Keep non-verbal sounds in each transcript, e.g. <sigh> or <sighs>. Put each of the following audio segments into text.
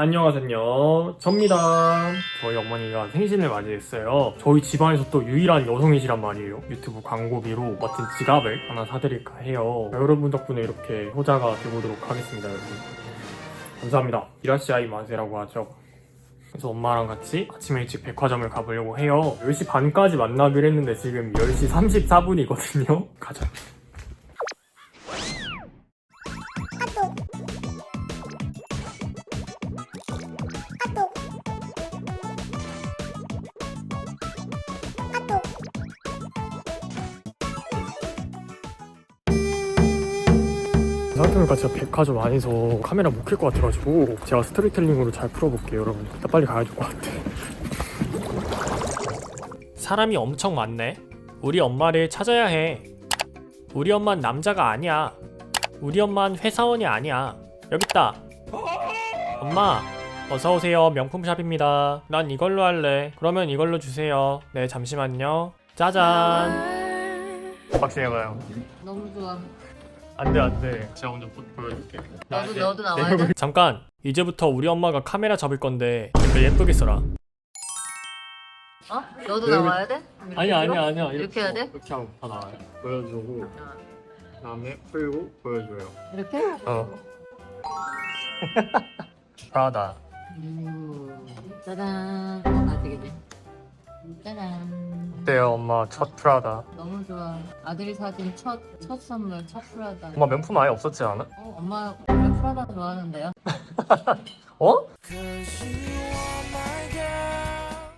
안녕하세요. 접니다. 저희 어머니가 생신을 맞이했어요. 저희 집안에서 또 유일한 여성이시란 말이에요. 유튜브 광고비로 멋진 지갑을 하나 사드릴까 해요. 여러분 덕분에 이렇게 효자가 되보도록 하겠습니다, 여러분. 감사합니다. 이라시아이 마세라고 하죠. 그래서 엄마랑 같이 아침 일찍 백화점을 가보려고 해요. 10시 반까지 만나기로 했는데 지금 10시 34분이거든요. <laughs> 가자. 생각해보니까 백화점 안에서 카메라 못켤것 같아가지고 제가 스토리텔링으로 잘 풀어볼게요 여러분. 일단 빨리 가야 될 것 같아. 사람이 엄청 많네. 우리 엄마를 찾아야 해. 우리 엄마는 남자가 아니야. 우리 엄마는 회사원이 아니야. 여기 있다. 엄마 어서오세요. 명품샵입니다. 난 이걸로 할래. 그러면 이걸로 주세요. 네 잠시만요. 짜잔. 박싱해봐요. 너무 좋아. 안돼 안돼 제가 먼저 보- 보여줄게 너도 너도 나와야 돼. <laughs> 잠깐 이제부터 우리 엄마가 카메라 잡을 건데 댓글 예쁘게 써라 어? 너도 나와야 돼? 이렇게 아니야? 아니야 아니야 이렇게 해야 돼? 이렇게 하면 다 나와요 보여주고 그다음에 풀고 보여줘요 이렇게? 어 <laughs> 프라다 음, 짜잔. 어, 아 되겠네. 짜잔. 어때요 엄마 첫 프라다 너무 좋아. 아들이 사준 첫, 첫 선물, 첫 프라다. 엄마 명품 아예 없었지 않아? 어, 엄마 원래 프라다 좋아하는데요? <laughs> 어?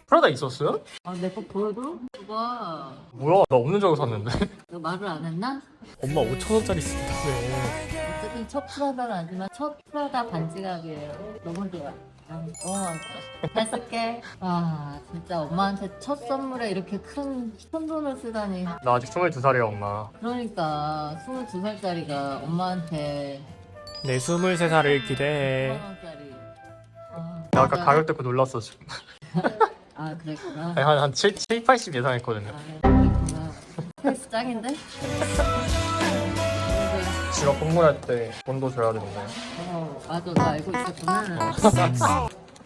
프라다 있었어요? 아, 내 거 보여줘? 봐봐. 뭐야 나 없는 줄 알고 샀는데 너 말을 안 했나? 엄마 5천 원짜리 쓴다며 어쨌든 첫 프라다는 아니지만 첫 프라다 반지갑이에요. 너무 좋아. 아, 너무 맛있어. 잘 쓸게. 아, 진짜 엄마한테 첫 선물에 이렇게 큰, 큰 돈을 쓰다니. 나 아직 22살이야 엄마 그러니까 22살짜리가 엄마한테 내 23살을 기대해 10만원짜리. 아, 나 아까. 가격 듣고 놀랐어 지금 아, 그랬구나. 아니, 한, 한 7, 7, 80 예상했거든요 아, 그랬구나. 페이스 짱인데? 지가 공부할 때 돈도 줘야 되는데 어, 맞아. 나 알고 있었구나.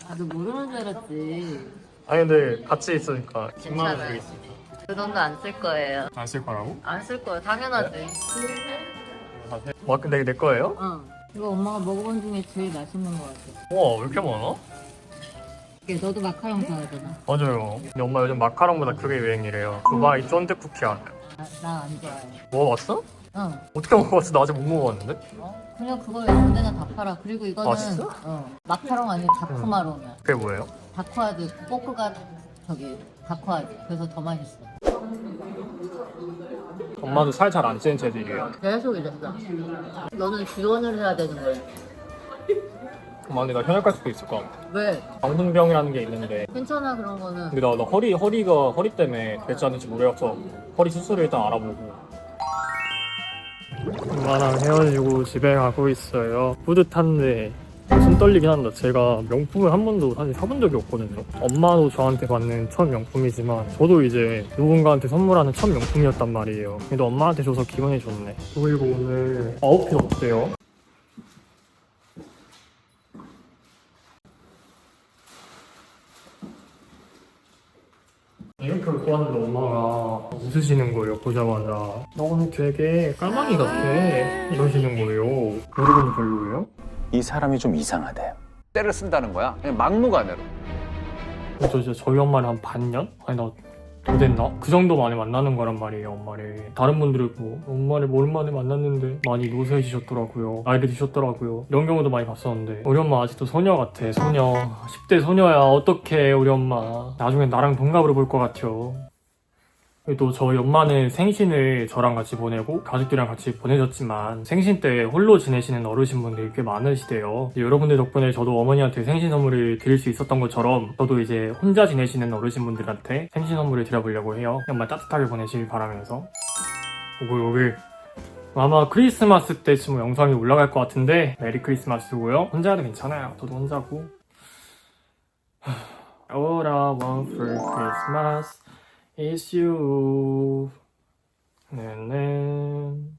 아, 너 모르는 줄 알았지. 아니 근데 같이 있으니까 10만 원 괜찮아요. 있으니까 그 돈도 안 쓸 거예요. 안 쓸 거라고? 안 쓸 거예요. 당연하지. 와 근데 이게 내 거예요? 어. 이거 엄마가 먹어본 중에 제일 맛있는 거 같아. 우와 왜 이렇게 많아? 이게 너도 마카롱 좋아하잖아. 맞아요 근데 엄마 요즘 마카롱보다 그게 유행이래요 두바이 쫀득 쿠키 알아요? 나 안 좋아해. 먹어봤어? 응. 어떻게 먹어봤어? 나 아직 못 먹어봤는데? 어? 그냥 그거 연대나 다 팔아. 그리고 이거는 아, 진짜? 어, 마카롱 아니고 다크마롱이야. 그게 뭐예요? 다크하드 포크가 저기 다크하드. 그래서 더 맛있어. 엄마도 살 잘 안 찌는 체질이에요 계속 이랬어. 너는 지원을 해야 되는 거야. 엄마 근데 나 현역 갈 수도 있을 것 같아 왜? 광분병이라는 게 있는데 괜찮아 그런 거는. 근데 나, 나 허리, 허리가 허리 때문에 될지 안 될지 모르겠어 허리 수술을 일단 알아보고 엄마랑 헤어지고 집에 가고 있어요. 뿌듯한데 손 떨리긴 한다. 제가 명품을 한 번도 사실 사본 적이 없거든요. 엄마도 저한테 받는 첫 명품이지만 저도 이제 누군가한테 선물하는 첫 명품이었단 말이에요. 근데 엄마한테 줘서 기분이 좋네. 그리고 오늘 아웃핏 어때요? 올 거였는데 엄마가 웃으시는 거예요 보자마자 너 오늘 되게 까마귀 같아 이러시는 거예요 여러분이 별로예요? 이 사람이 좀 이상하대. 때를 쓴다는 거야. 그냥 막무가내로. 저 진짜 저희 엄마를 한 반년? 아니 나 더 됐나? 그 정도 만에 만나는 거란 말이에요 엄마를. 다른 분들은 뭐 엄마를 오랜만에 만났는데 많이 노쇠해지셨더라고요. 나이를 드셨더라고요. 이런 경우도 많이 봤었는데. 우리 엄마 아직도 소녀 같아 소녀. 10대 소녀야. 어떡해 우리 엄마. 나중에 나랑 동갑으로 볼 것 같죠 또 저희 엄마는 생신을 저랑 같이 보내고 가족들이랑 같이 보내셨지만 생신 때 홀로 지내시는 어르신분들이 꽤 많으시대요. 여러분들 덕분에 저도 어머니한테 생신 선물을 드릴 수 있었던 것처럼 저도 이제 혼자 지내시는 어르신분들한테 생신 선물을 드려보려고 해요. 정말 따뜻하게 보내시길 바라면서 오글오글 아마 크리스마스 때쯤 영상이 올라갈 것 같은데 메리 크리스마스고요. 혼자 해도 괜찮아요. 저도 혼자고 <sighs> All I want for Christmas is you. 네네.